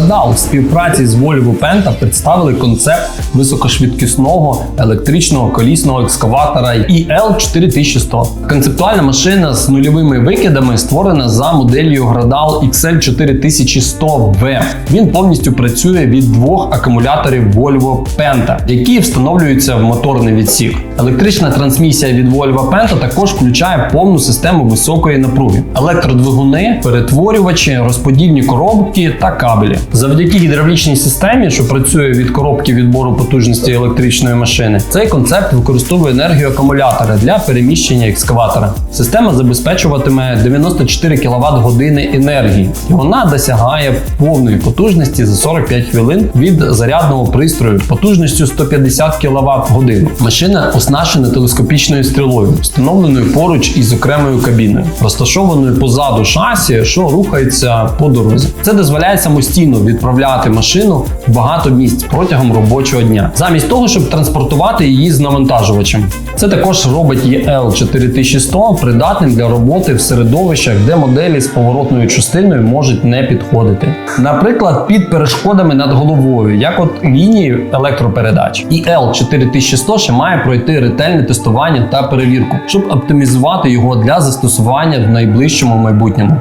Градал в співпраці з Volvo Penta представили концепт високошвидкісного електричного колісного екскаватора EL 4100. Концептуальна машина з нульовими викидами створена за моделлю Градал XL 4100V. Він повністю працює від двох акумуляторів Volvo Penta, які встановлюються в моторний відсік. Електрична трансмісія від Volvo Penta також включає повну систему високої напруги, електродвигуни, перетворювачі, розподільні коробки та кабелі. Завдяки гідравлічній системі, що працює від коробки відбору потужності електричної машини, цей концепт використовує енергію акумулятора для переміщення екскаватора. Система забезпечуватиме 94 кВт години енергії, і вона досягає повної потужності за 45 хвилин від зарядного пристрою потужністю 150 кВт годину. Машина оснащена телескопічною стрілою, встановленою поруч із окремою кабіною, розташованою позаду шасі, що рухається по дорозі. Це дозволяє самостійно відправляти машину в багато місць протягом робочого дня, замість того, щоб транспортувати її з навантажувачем. Це також робить EL 4100 придатним для роботи в середовищах, де моделі з поворотною частиною можуть не підходити. Наприклад, під перешкодами над головою, як от лінії електропередач. EL 4100 ще має пройти ретельне тестування та перевірку, щоб оптимізувати його для застосування в найближчому майбутньому.